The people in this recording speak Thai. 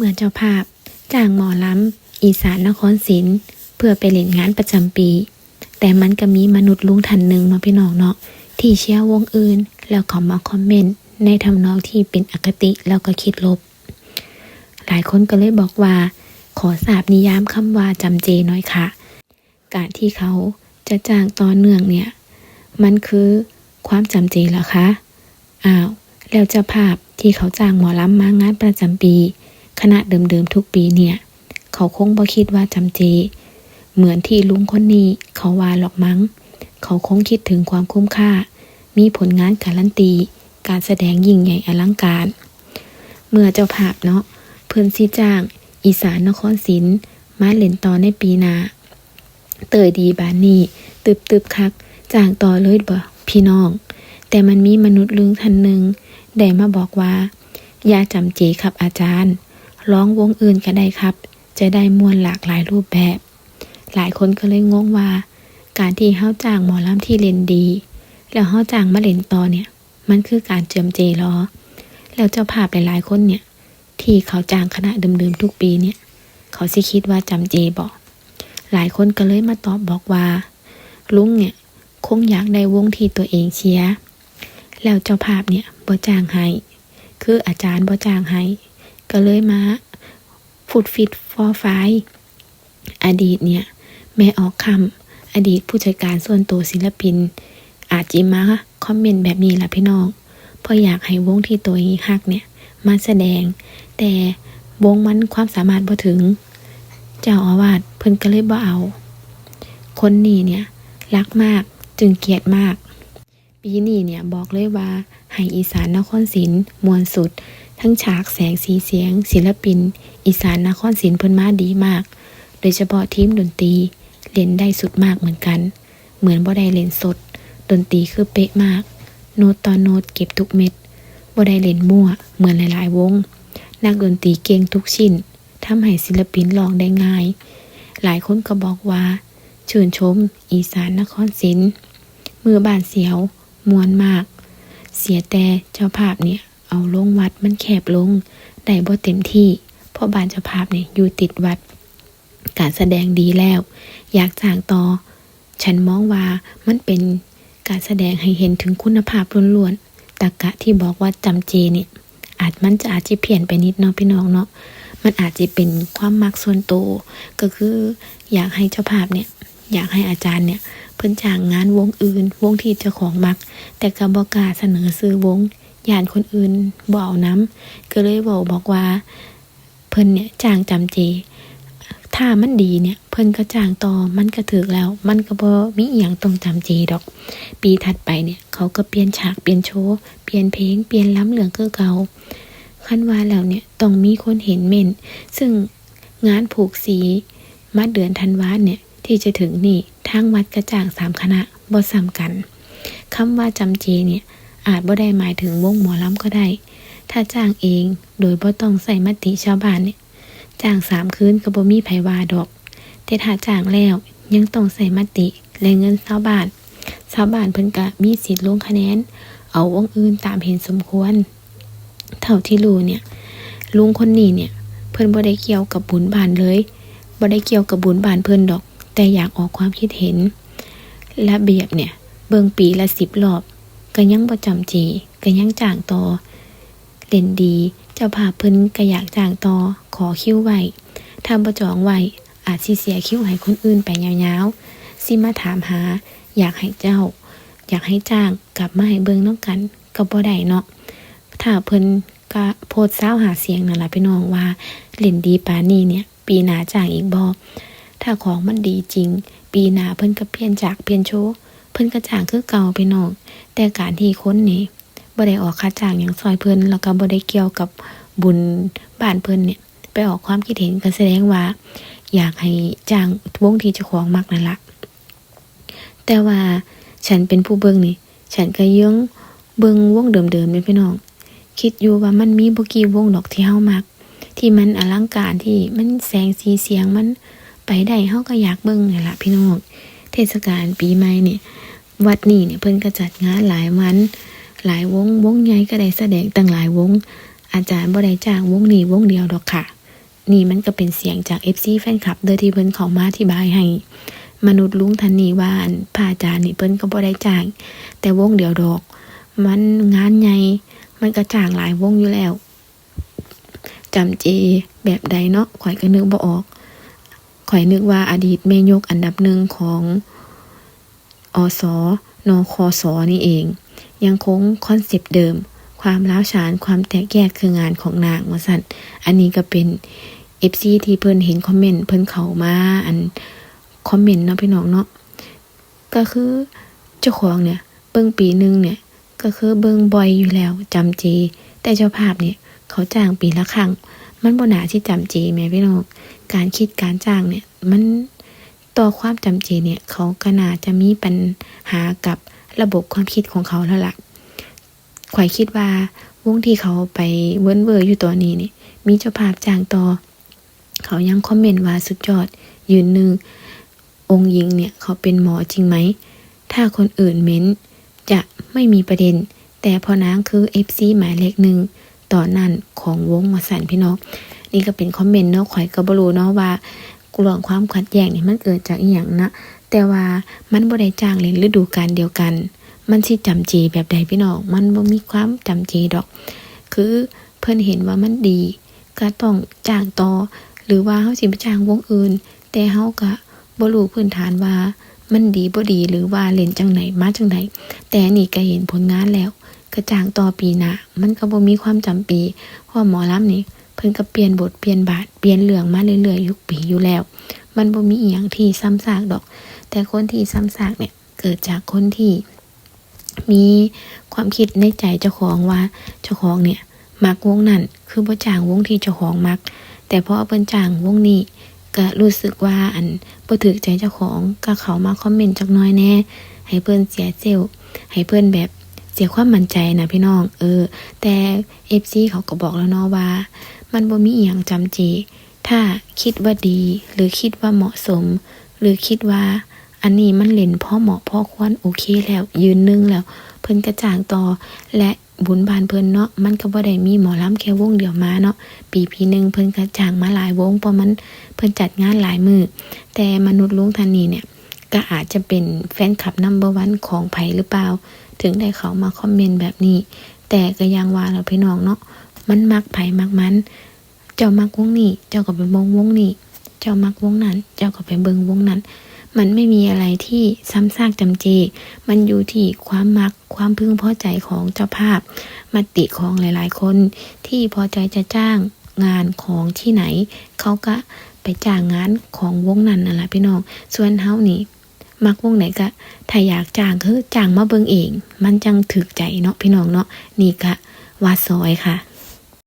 เมื่อเจ้าภาพจ้างหมอลำอีสานนครศิลป์เพื่อไปเล่นงานประจำปี แต่มันก็มีมนุษย์ลุงท่านหนึ่งเนาะพี่น้องเนาะที่เชียร์วงอื่น แล้วเขามาคอมเมนต์ในทำนองที่เป็นอคติแล้วก็คิดลบ หลายคนก็เลยบอกว่า ขอทราบนิยามคำว่าจำเจหน่อยค่ะ การที่เขาจะจ้างต่อเนื่องเนี่ย มันคือความจำเจเหรอคะ อ้าว แล้วเจ้าภาพที่เขาจ้างหมอลำมางานประจำปี คณะเดิมๆทุกปีเนี่ย เขาคงบ่คิดว่าจำเจ เหมือนที่ลุงคนนี้เขาว่าหรอกมั้ง เขาคงคิดถึงความคุ้มค่า มีผลงานการันตี การแสดงยิ่งใหญ่อลังการ เมื่อเจ้าภาพเนาะเพิ่อนสิจ้าง อีสานนครศิลป์มาเล่นต่อในปีหน้าเตยดีบานนี่ตึบตึบคักจ้างต่อเลยบ่พี่น้อง แต่มันมีมนุษย์ลึงท่านหนึ่งได้มาบอกว่า ยาจำเจครับอาจารย์ ร้องวงอื่นก็ได้ครับ จะได้มวลหลากหลายรูปแบบ หลายคนก็เลยงงว่า การที่เฮาจ้างหมอลำที่เล่นดี แล้วเฮาจ้างมาเล่นต่อเนี่ย มันคือการเจิมเจเหรอแล้วเจ้าภาพหลายๆคนเนี่ย ที่เขาจ้างคณะเดิมๆทุกปีเนี่ย เขาสิคิดว่าจำเจบอกหลายคนก็เลยมาตอบบอกว่า ลุงเนี่ยคงอยากได้วงที่ตัวเองเชียร์แล้วเจ้าภาพเนี่ยบ่จ้างให้ คืออาจารย์บ่จ้างให้ ก็เลยมาฟุดฟิตฟอร์ไฟอดีตเนี่ย แม่ออกคำอดีตผู้จัดการส่วนตัวศิลปิน อาจจิมาคอมเมนต์แบบนี้ล่ะพี่น้องเพราะอยากให้วงที่ตัวฮักเนี่ยมาแสดง แต่วงมันความสามารถบ่ถึง เจ้าอาวาสเพิ่นก็เลยบ่เอา คนนี้เนี่ย รักมากจึงเกลียดมาก ปีนี้เนี่ยบอกเลยว่าให้อีสานนครศิลป์มวลสุด ทั้งฉากแสงสีเสียง ศิลปิน อีสานนครศิลป์เพิ่นมาดีมาก โดยเฉพาะทีมดนตรีเล่นได้สุดมากเหมือนกัน เหมือนบ่ได้เล่นสด ดนตรีคือเป๊ะมาก โน้ตต่อโน้ตเก็บทุกเม็ดบ่ได้เล่นมั่ว เหมือนหลายๆ วง นักดนตรีเก่งทุกชิ้นทำให้ศิลปินร้องได้ง่าย หลายคนก็บอกว่าชื่นชม อีสานนครศิลป์มือบานเสียวมวนมาก เสียแต่เจ้าภาพเนี่ย เอาลงวัดมันแคบลง ได้บ่เต็มที่ เพราะบ้านเจ้าภาพเนี่ยอยู่ติดวัด การแสดงดีแล้ว อยากจ้างต่อ ฉันมองว่ามันเป็นการแสดงให้เห็นถึงคุณภาพล้วนๆตรกะที่บอกว่าจำเจเนี่ย อาจมันจะอาจจะเพี้ยนไปนิดเนาะพี่น้องเนาะ มันอาจจะเป็นความมักส่วนตัว ก็คืออยากให้เจ้าภาพเนี่ย อยากให้อาจารย์เนี่ยเพิ่นจ้างงานวงอื่น วงที่เจ้าของมัก แต่ก็บอกาเสนอซื้อวง ยานคนอื่นบ่เอาน้ำก็เลยบอกบอกว่า เพิ่นเนี่ยจ้างจำเจ ถ้ามันดีเนี่ย เพิ่นก็จ้างต่อมันก็ถึกแล้ว มันก็บ่มีอีหยังต้องจำเจดอก ปีถัดไปเนี่ยเขาก็เปลี่ยนฉากเปลี่ยนโชว์เปลี่ยนเพลงเปลี่ยนล้ำเหลืองคือเก่าคันว่าแล้วเนี่ยต้องมีคนเห็นเม่น ซึ่งงานผูกสีมาเดือนธันวาเนี่ยที่จะถึงนี่ทางวัดกระจ่างสามคณะบ่ซ้ำกันคำว่าจำเจเนี่ย อาจบ่ได้หมายถึงวงหมอลำก็ได้ ถ้าจ้างเองโดยบ่ต้องใส่มติชาวบ้านเนี่ยจ้างสามคืนก็บ่มีไผว่าดอก แต่ถ้าจ้างแล้วยังต้องใส่มติและเงินชาวบ้านชาวบ้านเพิ่นก็มีสิทธิ์ลงคะแนน เอาวงอื่นตามเห็นสมควร เท่าที่รู้เนี่ย ลุงคนนี้เนี่ย เพิ่นบ่ได้เกี่ยวกับบุญบานเลยบ่ได้เกี่ยวกับบุญบานเพิ่นดอก แต่อยากออกความคิดเห็นระเบียบเนี่ย เบิ่งปีละสิบรอบ ก็ยังบ่จำเจก็ยังจ้างต่อเล่นดี เจ้าภาพเพิ่นก็อยากจ้างต่อขอคิวไว้ถ้าบ่จองไว้อาจสิเสียคิวให้คนอื่นไปยาวๆสิมาถามหา อยากให้เจ้า อยากให้จ้างกลับมาให้เบิ่งน้องกันก็บ่ได้เนาะถ้าเพิ่นก็โพสต์เศร้าหาเสียงนั่นล่ะพี่น้องว่าเล่นดีปานนี้เนี่ย ปีหน้าจ้างอีกบ่ถ้าของมันดีจริง ปีหน้าเพิ่นก็เปลี่ยนจากเปลี่ยนโชว์ พิ่นก็จ้างคือเก่าพี่น้องแต่การที่ค้นนี่บ่ได้ออกค่าจ้างหยังซอยเพิ่นแล้วก็บ่ได้เกี่ยวกับบุญบ้านเพิ่นเนี่ยไปออกความคิดเห็นก็แสดงว่า อยากให้จ้างวงที่เจ้าของมักนั่นละแต่ว่าฉันเป็นผู้เบิ่งนี่ ฉันก็ยังเบิ่งวงเดิมๆนี่พี่น้อง คิดอยู่ว่ามันมีบ่กี่วงดอกที่เฮามัก ที่มันอลังการที่มันแสงสีเสียงมันไปได้เฮาก็อยากเบิ่งนี่ล่ะพี่น้องเทศกาลปีใหม่เนี่ย วัดนี้เนี่ยเพิ่นก็จัดงานหลายวัน หลายวงวงใหญ่ก็ได้แสดงตั้งหลายวง อาจารย์บ่ได้จ้างวงนี้วงเดียวดอกค่ะ นี่มันก็เป็นเสียงจาก FC แฟนคลับเดอที่เพิ่นเข้ามาอธิบายให้ มนุษย์ลุงทันนี้ว่าอันพระอาจารย์นี่เพิ่นก็บ่ได้จ้าง แต่วงเดียวดอก มันงานใหญ่มันก็จ้างหลายวงอยู่แล้วจำเจแบบใดเนาะข่อยก็นึกบ่ออกข่อยนึกว่าอดีตแม่ยกอันดับหนึ่งของ อสนคสนี่เอง ยังคงคอนเซปต์เดิม ความล้าวฉานความแตกแยกคืองานของนางว่าสันอันนี้ก็เป็น FC ที่เพิ่นเห็นคอมเมนต์เพิ่นเข้ามาอันคอมเมนต์เนาะพี่น้องเนาะก็คือเจ้าของเนี่ย เบิ่งปีหนึ่งเนี่ย ก็คือเบิ่งบ่อยอยู่แล้วจำเจ แต่เจ้าภาพเนี่ย เขาจ้างปีละครั้ง มันบ่หนาที่จำเจแม่พี่น้องการคิดการจ้างเนี่ย มัน ต่อความจำเจเนี่ยเขาก็น่าจะมีปัญหากับระบบความคิดของเขาแล้วล่ะข่อยคิดว่าวงที่เขาไปเวิ้นเวอร์อยู่ตัวนี้นี่มีเจ้าภาพจ้างต่อ เขายังคอมเมนต์ว่าสุดยอด ยืนหนึ่ง องค์หญิงเนี่ยเขาเป็นหมอจริงไหม ถ้าคนอื่นเม้น จะไม่มีประเด็น แต่พอนางคือ FC หมายเลขหนึ่งต่อนั้นของวงมาสันพี่น้อง นี่ก็เป็นคอมเมนต์เนาะข่อยก็บรู้เนาะว่า เรื่องความขัดแย้งนี่มันเกิดจากอีหยังนะแต่ว่ามันบ่ได้จ้างเล่นฤดูกาลเดียวกัน มันสิจำเจแบบใดพี่น้องมันบ่มีความจำเจดอก คือเพิ่นเห็นว่ามันดี ก็ต้องจ้างต่อ หรือว่าเฮาสิไปจ้างวงอื่น แต่เฮาก็บ่รู้พื้นฐานว่ามันดีบ่ดีหรือว่าเล่นจังไหนมาจังไหนแต่นี่ก็เห็นผลงานแล้วก็จ้างต่อปีหน้ามันก็บ่มีความจำปีเพราะหมอลำนี่ เพิ่นก็เปลี่ยนบทเปลี่ยนบาทเปลี่ยนเรื่องมาเรื่อยๆทุกปีอยู่แล้ว มันบ่มีอีหยังที่ซ้ำซากดอก แต่คนที่ซ้ำซากเนี่ยเกิดจากคนที่มีความคิดในใจเจ้าของว่าเจ้าของเนี่ยมักวงนั้นคือบ่จ้างวงที่เจ้าของมัก แต่พอเพิ่นจ้างวงนี้ก็รู้สึกว่าอันบ่ถูกใจเจ้าของก็เขามาคอมเมนต์จักน้อยแน่ ให้เพิ่นเสียเซลให้เพิ่นแบบ สียความมั่นใจนะพี่น้อง เออ แต่ FC เขาก็บอกแล้วเนาะว่า มันบ่มีอีหยังจำเจถ้าคิดว่าดี หรือคิดว่าเหมาะสม หรือคิดว่า อันนี้มันเล่นพ่อเหมาะพ่อควรโอเคแล้ว ยืนนึงแล้ว เพิ่นกระจ่างต่อ และบุญบานเพิ่นเนาะมันก็บ่ได้มีหมอลำแค่วงเดียวมาเนาะปีปีหนึ่งเพิ่นกระจ่างมาหลายวงเพราะมันเพิ่นจัดงานหลายมือแต่มนุษย์ลุงทันนีเนี่ยก็อาจจะเป็นแฟนคลับนัมเบอร์วันของไผหรือเปล่า ถึงได้เขามาคอมเมนต์แบบนี้ แต่ก็ยังว่าเราพี่น้องเนาะมันมักไผ่มักมัน เจ้ามักวงนี้ เจ้าก็ไปเบิงวงนี้ เจ้ามักวงนั้น เจ้าก็ไปเบิงวงนั้น มันไม่มีอะไรที่ซ้ำซากจำเจ มันอยู่ที่ความมักความพึงพอใจของเจ้าภาพมติของหลาย ๆ คน ที่พอใจจะจ้างงานของที่ไหน เขาก็ไปจ้างงานของวงนั้นนั่นแหละพี่น้อง ส่วนเฮานี่ มักวงไหนก็ถ้าอยากจ้างคือจ้างมาเบิ่งเอง มันจังถึกใจเนาะพี่น้องเนาะนี่ก็ว่าซอยค่ะ